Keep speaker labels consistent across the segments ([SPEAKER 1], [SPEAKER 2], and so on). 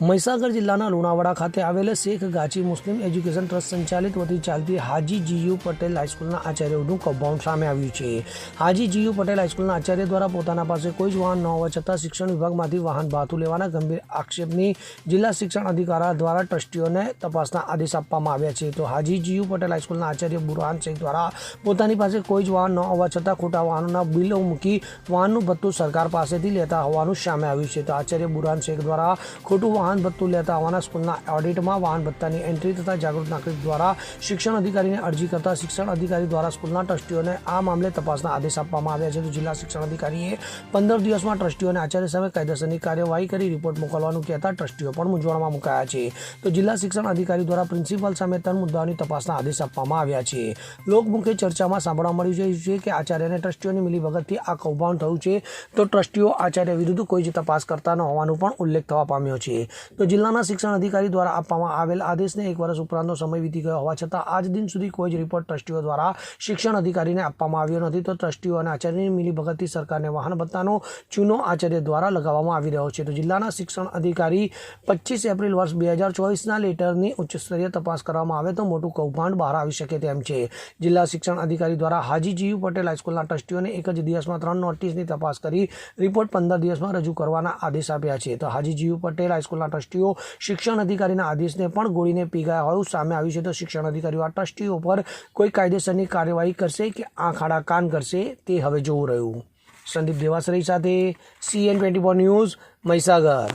[SPEAKER 1] મહીસાગર જિલ્લાના લુણાવાડા ખાતે આવેલ Sheikh Gachi Muslim education trust સંચાલિત વતી ચાલતી હાજી જીયુ પટેલ હાઈસ્કૂલના આચાર્યોનું કૌભાંડ સામે આવ્યું છે. હાજી જીયુ પટેલ હાઈસ્કૂલના આચાર્ય દ્વારા પોતાના પાસે કોઈ જ વાહન ન હોવા છતાં શિક્ષણ વિભાગમાંથી વાહન ભાતું લેવાના ગંભીર આક્ષેપની જિલ્લા શિક્ષણ અધિકારી દ્વારા ટ્રસ્ટીઓને તપાસના આદેશ આપવામાં આવ્યા છે. તો હાજી જીયુ પટેલ હાઈસ્કૂલના આચાર્ય બુરહાન શેખ દ્વારા પોતાની પાસે કોઈ જ વાહન ન હોવા છતાં ખોટા વાહનોના બિલો મૂકી વાહનનું ભથ્થું સરકાર પાસેથી લેતા હોવાનું સામે આવ્યું છે. તો આચાર્ય બુરહાન શેખ દ્વારા ખોટું વાહન ભથ્થું લેતા આવવાના સ્કૂલના ઓડિટમાં વાહન ભથ્થાની એન્ટ્રી તથા જાગૃત નાગરિક દ્વારા શિક્ષણ અધિકારીને અરજી કરતા શિક્ષણ અધિકારી દ્વારા સ્કૂલના ટ્રસ્ટીઓને આ મામલે તપાસના આદેશ આપવામાં આવ્યા છે. તો જિલ્લા શિક્ષણ અધિકારીએ પંદર દિવસમાં ટ્રસ્ટીઓને આચાર્ય સામે કાયદેસરની કાર્યવાહી કરી રિપોર્ટ મોકલવાનું કહેતા ટ્રસ્ટીઓ પણ મૂંઝવણમાં મુકાયા છે. તો જિલ્લા શિક્ષણ અધિકારી દ્વારા પ્રિન્સિપાલ સામે ત્રણ મુદ્દાઓની તપાસના આદેશ આપવામાં આવ્યા છે. લોકમુખે ચર્ચામાં સાંભળવા મળ્યું છે કે આચાર્ય અને ટ્રસ્ટીઓની મિલીભગતથી આ કૌભાંડ થયું છે. તો ટ્રસ્ટીઓ આચાર્ય વિરુદ્ધ કોઈ જ તપાસ કરતા ન હોવાનું પણ ઉલ્લેખ થવા પામ્યો છે. તો જિલ્લાના શિક્ષણ અધિકારી દ્વારા આપવામાં આવેલ આદેશને એક વર્ષ ઉપરાંતનો સમય વીતી ગયો હોવા છતાં આજ દિન સુધી કોઈ જ રિપોર્ટ ટ્રસ્ટીઓ દ્વારા શિક્ષણ અધિકારીને આપવામાં આવ્યો નથી. તો ટ્રસ્ટીઓ અને આચાર્યની મિલીભગતથી સરકારને વાહન ભત્તાનો ચૂનો આચાર્ય દ્વારા લગાવવામાં આવી રહ્યો છે. તો જિલ્લાના શિક્ષણ અધિકારી પચીસ એપ્રિલ વર્ષ બે હજાર ચોવીસના લેટરની ઉચ્ચસ્તરીય તપાસ કરવામાં આવે તો મોટું કૌભાંડ બહાર આવી શકે તેમ છે. જિલ્લા શિક્ષણ અધિકારી દ્વારા હાજી જીયુ પટેલ હાઈસ્કૂલના ટ્રસ્ટીઓને એક જ દિવસમાં ત્રણ નોટિસની તપાસ કરી રિપોર્ટ પંદર દિવસમાં રજૂ કરવાના આદેશ આપ્યા છે. તો હાજી જીયુ પટેલ હાઈસ્કૂલના ટ્રસ્ટીઓ શિક્ષણ અધિકારીના આદેશને પણ ગોળીને પીગાયા હોવું સામે આવ્યું છે. તો શિક્ષણ અધિકારીઓ આ ટ્રસ્ટીઓ પર કોઈ કાયદેસરની કાર્યવાહી કરશે કે આંખ આડા કાન કરશે તે હવે જોવું રહ્યું. સંદીપ દેવાસરી સાથે CN twenty four news Mahisagar.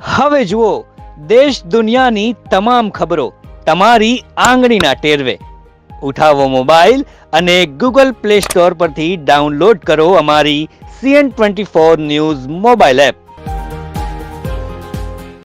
[SPEAKER 2] હવે જુઓ, દેશ દુનિયાની તમામ ખબરો તમારી આંગળીના ટેરવે. ઉઠાવો મોબાઈલ અને ગૂગલ પ્લે સ્ટોર પરથી ડાઉનલોડ કરો અમારી CN twenty four news mobile app.